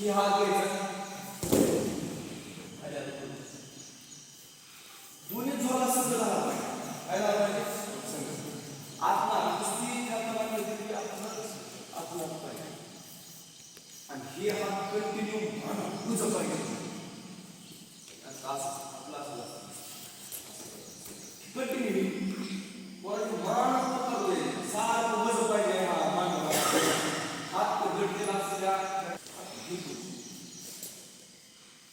ही हात घ्यायचा. खाली दोन्ही जोरात संघ झाला. पाहिजे. काय झाला? पाहिजे आत्मा नुसती खाताना कळते की आत्मा आत्मा पाहिजे आणि हे हात कंटिन्यू तुझं पाहिजे आणि असं आपलं असं असं. कंटिन्यू वरती मान पकडले सारखं बस पाहिजे हा मांडवा हात गडकेला असलेल्या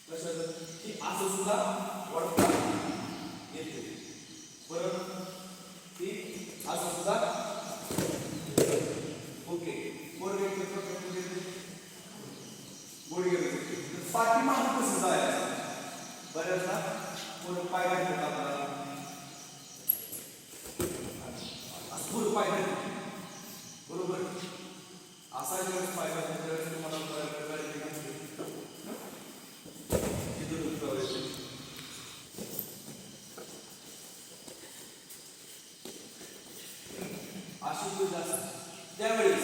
कसं की असं सुद्धा वडता येते परत ती असं सुद्धा ओके पोरगे गुडघे पाठीमागं कसं जायचं बऱ्याचदा कोण पाय घालतात आपल्याला असं पुढं पाय घालतात. बरोबर असा ज्यावेळेस पाय घालतात त्यावेळेस तुम्हाला कळायला पाहिजे की नसते. तिथं दुखावं येते. अशी गोष्ट असते त्यावेळेस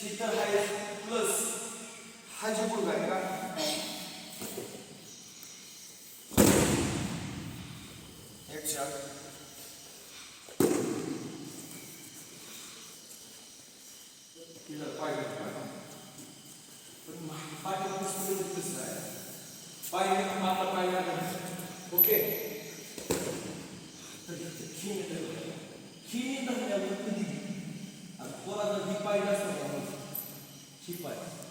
शीतल आहे प्लस हा जे गुडघा आहे का एक चार तिला पाय घालतो. पण मा- पाठीमागं सगळं तसं आहे. पाय घालून आपला पाय घालून. ओके तर इथे खिणी धरलं. खिणी धरल्यावर कधी आणि पोराचा ही पाय जास्त वापरायचा. ही पाय इथं धरलं, ह्या धरलं, ही धरलं. ही जी पाय आहे, साईडला पाय. साईडला दोन दोन पाय, उलटा दोन, उलटा दोन,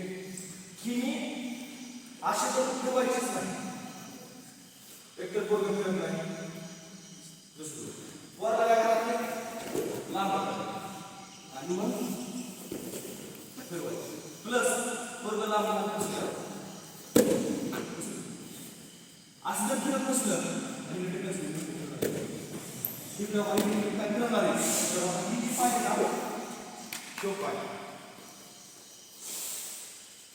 की मी असे तर ठेवायचेच नाही. एकतर पोरग फिरत नाही. दुसरं वरला काय करायचं लांब आणि मग फिरवायचं. प्लस पोरग लांब असं जर फिरत नसलं आणि नीट नसलं, काय फिरणार आहे? तर जी ना तो पाय.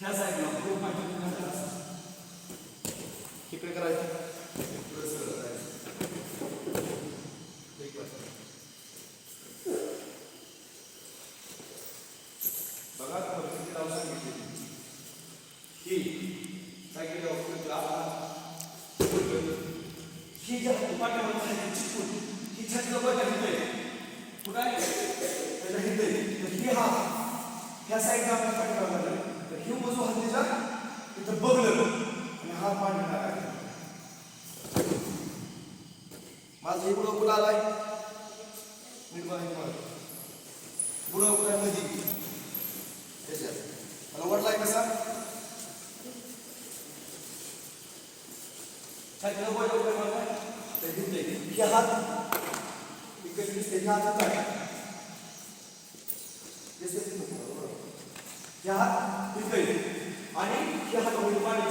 ह्या साईडला खूप पाय तिकडे घातला इकडे करायचं बघा परिस्थिती लावून सांगितली ही काय ही ज्या पाठीवर खाली ही बघा. कुठं आहे त्याच्या हिंदे ही हा ह्या साईडला आपल्या ही वजू हात इथं तिथं आणि हा पाणी टाकायचा माझं हे बुडव कुठं आलाय? मी बघा बुडव कुठं त्याच्यात मला वाटलाय कसा? छातीला बोट वगैरे मारलाय तर दिसले हे हात इकडे दिसते हे आहे दिसते बरोबर. हे हात आणि हे हात पाणी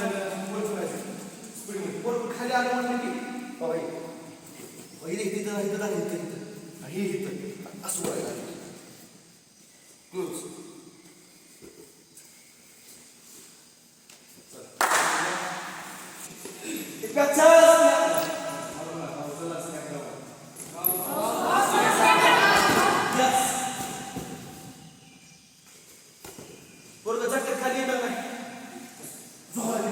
वर वर खाली आलं म्हणजे की बाबा हे पहिले इथं इथं आणि हे इथं असं व्हायला Zuhair.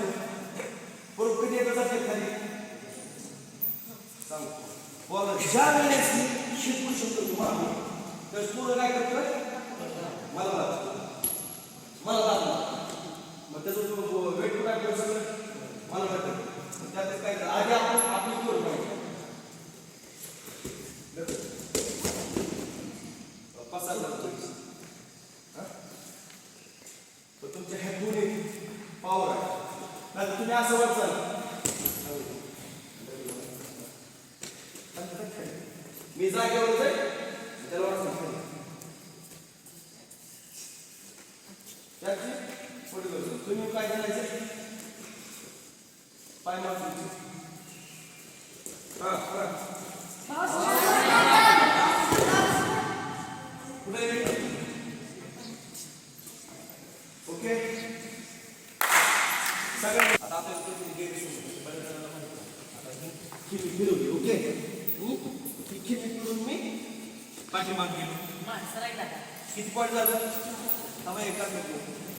Bunu kıdeye kadar yeterli. Tamam. Bu arada güzel bir resmi. Şıkkı şıkkı duman. Resulullah ne? मी जागेवरच आहे त्याला वाटत तुम्ही काय करायचं? पाय मारून हा खिल्ली फिरवली ओके. ही खिल्ली फिरवून मी? पाठीमाग गेलो किती पॉईंट झालं थांबा एका मिनिट.